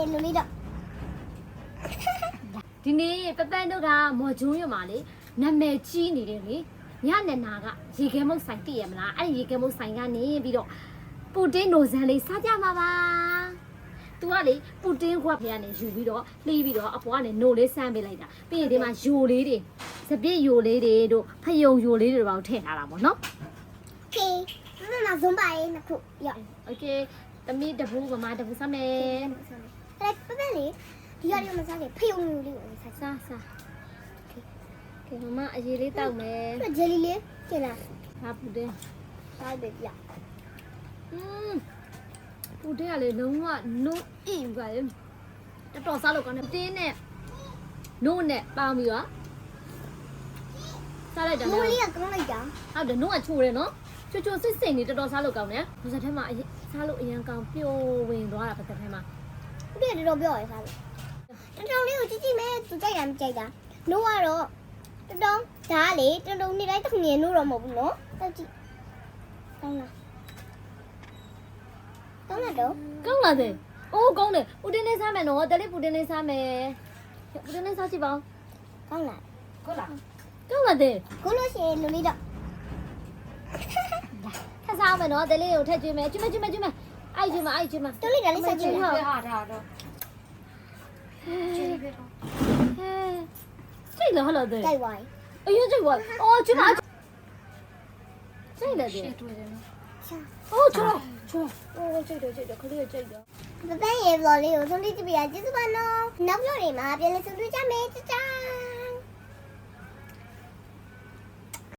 လူလေးတော့ ဒီနေ့ပပန်းတို့ကမော်ဂျုံရွမှာလေနာမည်ကြီးနေတယ်လေညနေနာကရေခဲမုတ်ဆိုင်တည်ရမလားအဲ့ဒီရေခဲမုတ်ဆိုင်ကနေပြီးတော့ပူတင်းနိုဇန်လေးစားကြမှာပါသူကလေပူတင်းခွက်ဖေကနေယူပြီးတော့လှီးပြီးတော့အပေါ်ကနေနိုလေးဆန်းပေးလိုက်တာပြီးရင်ဒီမှာယိုလေးတွေစပစ်ယိုလေးတွေတို့ဖယုံယိုလေးတွေတော့ထည့်ထားတာပေါ့နော် ခေမမဇွန်ပါရဲ့နှစ်ခုရော့ โอเคတမီးတပူမမတပူစားမယ် အဲ့ပပလေးဒီရလေးမစားခဲ့ဖေယုံမျိုးလေးကိုစားစားစားစားကဲမမအရေးလေးတောက်မယ်အဲ့ဂျယ်လီလေးကျင်လာဟာပူတင်းစားတယ်ပြอืมပူတင်းကလေလုံးဝနိုးအိမ်ကလေတော်တော်စားလို့ကောင်းတယ်တင်းနဲ့နိုးနဲ့ပေါင်းပြီးတော့စားလိုက်တာမိုးလေလေးကကောင်းလိုက်တာဟုတ်တယ်နိုးကချိုးတယ်နော်ချိုချိုစစ်စစ်နေတော်တော်စားလို့ကောင်းတယ်ဘုဇက်ထဲမှာအရင်စားလို့အရင်ကောင်းပျော်ဝင်သွားတာဘုဇက်ထဲမှာ ဒီတော်တော်ပြောရစားလို့တော်တော်လေးကိုကြည့်ကြည့်မဲသူကြိုက်တာမကြိုက်တာနိုးကတော့တော်တော်ဒါလေတော်တော်နေတိုင်းတစ်ငယ်နိုးတော့မဟုတ်ဘူးနော်တောက်ကြည့်ကောင်းလားကောင်းလားတော့ကောင်းလာတယ်အိုးကောင်းတယ်ပူတင်းလေးစားမယ်နော်တယ်လေးပူတင်းလေးစားမယ်ပူတင်းလေးစားကြည့်ပါဦးကောင်းလားကောင်းလားကောင်းလာတယ်ကိုလို့ရှိရင်လူလေးတော့ထပ်စားအောင်မယ်နော်တယ်လေးကိုထည့်ကျွေးမယ်ကျွေးမယ်ကျွေးမယ်ကျွေးမယ် အိုက်ကျွေးမယ်အိုက်ကျွေးမယ်တော်လေးဒါလေးဆက်ကြည့်ဟုတ်ဟာဒါတော့စိတ်လားဟလာတဲ့ကြိုက်ပါရင်အရင်စိတ်ပါအော်ကျွမစိတ်လည်းတဲ့တွေ့တယ်နော်ရှာအော်ကျွမကျွမအော်စိတ်တယ်စိတ်တယ်ခလေးစိတ်တယ်ပပန်းရေဗလော်လေးကိုဆုံးလေးကြည့်ပြရကျေးဇူးပါနော်နောက်ပြောနေမှာပြန်လည်ဆုံတွေ့ကြမယ်ကြကြ